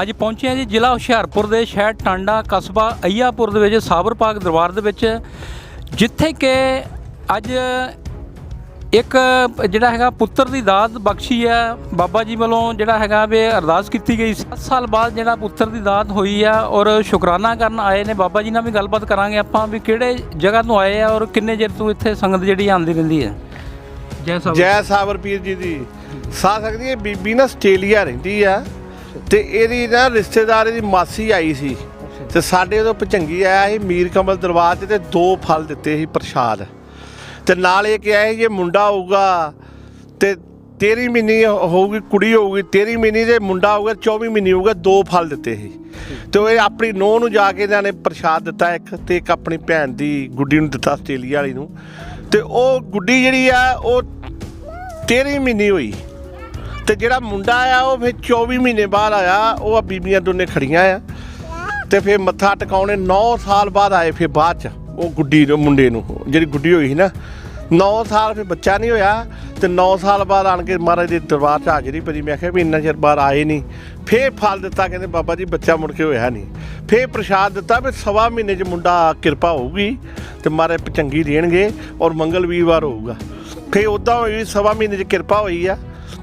ਅੱਜ ਪਹੁੰਚੇ ਹਾਂ ਜੀ ਜ਼ਿਲ੍ਹਾ ਹੁਸ਼ਿਆਰਪੁਰ ਦੇ ਸ਼ਹਿਰ ਟਾਂਡਾ ਕਸਬਾ ਅਈਆਪੁਰ ਦੇ ਵਿੱਚ, ਸਾਬਰ ਪਾਕ ਦਰਬਾਰ ਦੇ ਵਿੱਚ, ਜਿੱਥੇ ਕਿ ਅੱਜ ਇੱਕ ਜਿਹੜਾ ਹੈਗਾ ਪੁੱਤਰ ਦੀ ਦਾਤ ਬਖਸ਼ੀ ਹੈ। ਬਾਬਾ ਜੀ ਵੱਲੋਂ ਜਿਹੜਾ ਹੈਗਾ ਵੀ ਅਰਦਾਸ ਕੀਤੀ ਗਈ ਸੀ। 7 ਸਾਲ ਬਾਅਦ ਜਿਹੜਾ ਪੁੱਤਰ ਦੀ ਦਾਤ ਹੋਈ ਆ ਔਰ ਸ਼ੁਕਰਾਨਾ ਕਰਨ ਆਏ ਨੇ। ਬਾਬਾ ਜੀ ਨਾਲ ਵੀ ਗੱਲਬਾਤ ਕਰਾਂਗੇ ਆਪਾਂ ਵੀ ਕਿਹੜੇ ਜਗ੍ਹਾ ਤੋਂ ਆਏ ਆ ਔਰ ਕਿੰਨੇ ਚਿਰ ਤੋਂ ਇੱਥੇ ਸੰਗਤ ਜਿਹੜੀ ਆਉਂਦੀ ਰਹਿੰਦੀ ਹੈ। ਜੈ ਸਾਹਿਬ ਜੈ ਸਾਬਰਪੀਰ ਜੀ ਦੀ। ਸਾ ਸਕਦੀ ਹੈ, ਬੀਬੀ ਨਾ ਆਸਟ੍ਰੇਲੀਆ ਰਹਿੰਦੀ ਆ। ਤੇ ਇਹਦੀ ਨਾ ਰਿਸ਼ਤੇਦਾਰ ਦੀ ਮਾਸੀ ਆਈ ਸੀ। ਤੇ ਸਾਡੇ ਉਦੋਂ ਪਚੰਗੀ ਆਇਆ ਸੀ, ਮੀਰ ਕਮਲ ਦਰਬਾਰ ਤੇ ਤੇ ਦੋ ਫਲ ਦਿੱਤੇ ਸੀ ਪ੍ਰਸ਼ਾਦ। ਤੇ ਨਾਲ ਇਹ ਕਿਹਾ ਸੀ, ਜੇ ਮੁੰਡਾ ਹੋਊਗਾ ਤੇ 13 ਮਹੀਨੇ ਹੋਊਗੀ, ਕੁੜੀ ਹੋਊਗੀ 13 ਮਹੀਨੇ ਦੇ ਮੁੰਡਾ ਹੋਊਗਾ 24 ਮਹੀਨੇ ਹੋਊਗਾ, ਦੋ ਫਲ ਦਿੱਤੇ ਸੀ। ਤੇ ਉਹ ਇਹ ਆਪਣੀ ਨੂੰਹ ਨੂੰ ਜਾ ਕੇ ਇਹਨਾਂ ਨੇ ਪ੍ਰਸ਼ਾਦ ਦਿੱਤਾ ਇੱਕ ਤੇ ਇੱਕ ਆਪਣੀ ਭੈਣ ਦੀ ਗੁੱਡੀ ਨੂੰ ਦਿੱਤਾ ਆਸਟ੍ਰੇਲੀਆ ਵਾਲੀ ਨੂੰ। ਤੇ ਉਹ ਗੁੱਡੀ ਜਿਹੜੀ ਆ, ਉਹ 13 ਮਹੀਨੇ ਹੋਈ। ਤੇ ਜਿਹੜਾ ਮੁੰਡਾ ਆ ਉਹ ਫਿਰ 24 ਮਹੀਨੇ ਬਾਅਦ ਆਇਆ। ਉਹ ਆ ਬੀਬੀਆਂ ਦੋਨੇ ਖੜੀਆਂ ਆ। ਤੇ ਫਿਰ ਮੱਥਾ ਟਿਕਾਉਣੇ 9 ਸਾਲ ਬਾਅਦ ਆਏ ਫਿਰ ਬਾਅਦ ਚ, ਉਹ ਗੁੱਡੀ ਨੂੰ, ਮੁੰਡੇ ਨੂੰ। ਜਿਹੜੀ ਗੁੱਡੀ ਹੋਈ ਸੀ ਨਾ 9 ਸਾਲ ਫਿਰ ਬੱਚਾ ਨਹੀਂ ਹੋਇਆ। ਤੇ 9 ਸਾਲ ਬਾਅਦ ਆਣ ਕੇ ਮਹਾਰਾਜ ਦੇ ਦਰਬਾਰ 'ਚ ਹਾਜ਼ਰੀ ਭਰੀ। ਮੈਂ ਕਿਹਾ ਵੀ ਇੰਨਾ ਚਿਰ ਬਾਅਦ ਆਏ ਨਹੀਂ। ਫੇਰ ਫਲ ਦਿੱਤਾ, ਕਹਿੰਦੇ ਬਾਬਾ ਜੀ, ਬੱਚਾ ਮੁੜ ਕੇ ਹੋਇਆ ਨਹੀਂ। ਫੇਰ ਪ੍ਰਸ਼ਾਦ ਦਿੱਤਾ ਵੀ ਸਵਾ ਮਹੀਨੇ 'ਚ ਮੁੰਡਾ ਕਿਰਪਾ ਹੋਊਗੀ ਤੇ ਮਹਾਰਾਜ ਚੰਗੀ ਦੇਣਗੇ ਔਰ ਮੰਗਲ ਵੀਰਵਾਰ ਹੋਊਗਾ। ਫੇਰ ਉਦਾਂ ਹੋਈ ਸਵਾ ਮਹੀਨੇ 'ਚ ਕਿਰਪਾ ਹੋਈ ਆ।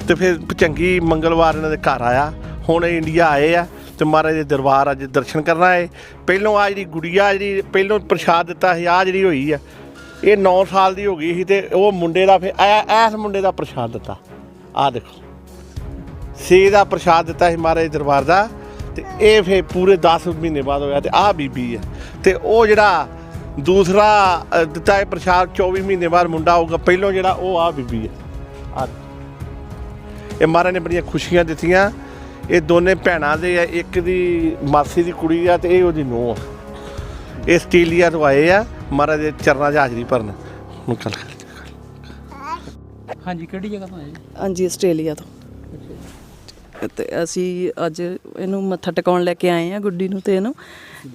ਤੇ ਫਿਰ ਚੰਗੀ ਮੰਗਲਵਾਰ ਇਹਨਾਂ ਦੇ ਘਰ ਆਇਆ। ਹੁਣ ਇਹ ਇੰਡੀਆ ਆਏ ਆ ਤੇ ਮਹਾਰਾਜ ਦੇ ਦਰਬਾਰ ਅੱਜ ਦਰਸ਼ਨ ਕਰਨਾ ਆਏ। ਪਹਿਲੋਂ ਆ ਜਿਹੜੀ ਗੁੜੀਆ ਜਿਹੜੀ, ਪਹਿਲੋਂ ਪ੍ਰਸ਼ਾਦ ਦਿੱਤਾ ਸੀ ਆ ਜਿਹੜੀ ਹੋਈ ਆ, ਇਹ 9 ਸਾਲ ਦੀ ਹੋ ਗਈ ਸੀ ਤੇ ਉਹ ਮੁੰਡੇ ਦਾ ਫਿਰ ਐ- ਐਸ ਮੁੰਡੇ ਦਾ ਪ੍ਰਸ਼ਾਦ ਦਿੱਤਾ। ਆ ਦੇਖੋ। ਸੇ ਦਾ ਪ੍ਰਸ਼ਾਦ ਦਿੱਤਾ ਸੀ ਮਹਾਰਾਜ ਦੇ ਦਰਬਾਰ ਦਾ ਤੇ ਇਹ ਫਿਰ ਪੂਰੇ 10 ਮਹੀਨੇ ਬਾਅਦ ਹੋਇਆ ਤੇ ਆ ਬੀਬੀ ਆ। ਤੇ ਉਹ ਜਿਹੜਾ ਦੂਸਰਾ ਦਿੱਤਾ ਇਹ ਪ੍ਰਸ਼ਾਦ 24 ਮਹੀਨੇ ਬਾਅਦ ਮੁੰਡਾ ਹੋਊਗਾ ਪਹਿਲੋਂ ਜਿਹੜਾ ਉਹ ਆ ਬੀਬੀ ਆ। ਆ ਇਹ ਮਹਾਰਾਜ ਨੇ ਬੜੀਆਂ ਖੁਸ਼ੀਆਂ ਦਿੱਤੀਆਂ। ਇਹ ਦੋਨੇ ਭੈਣਾਂ ਦੇ ਆ ਇੱਕ ਦੀ ਮਾਸੀ ਦੀ ਕੁੜੀ ਆ ਤੇ ਇਹ ਉਹਦੀ ਨੂੰਹ ਆ। ਇਹ ਆਸਟ੍ਰੇਲੀਆ ਤੋਂ ਆਏ ਆ ਮਹਾਰਾਜ ਦੇ ਚਰਨਾਂ 'ਚ ਹਾਜ਼ਰੀ ਭਰਨ। ਹੁਣ ਕੱਲ ਹਾਂਜੀ ਕਿਹੜੀ ਜਗ੍ਹਾ ਤੋਂ ਆਏ ਜੀ? ਹਾਂਜੀ ਆਸਟ੍ਰੇਲੀਆ ਤੋਂ। ਤੇ ਅਸੀਂ ਅੱਜ ਇਹਨੂੰ ਮੱਥਾ ਟਿਕਾਉਣ ਲੈ ਕੇ ਆਏ ਆ ਗੁੱਡੀ ਨੂੰ ਤੇ ਇਹਨੂੰ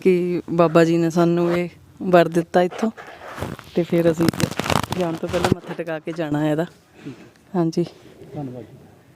ਕਿ ਬਾਬਾ ਜੀ ਨੇ ਸਾਨੂੰ ਇਹ ਵਰ ਦਿੱਤਾ ਇੱਥੋਂ। ਤੇ ਫਿਰ ਅਸੀਂ ਜਾਣ ਤੋਂ ਪਹਿਲਾਂ ਮੱਥਾ ਟਿਕਾ ਕੇ ਜਾਣਾ ਹੈ ਇਹਦਾ। ਹਾਂਜੀ। ਧੰਨਵਾਦ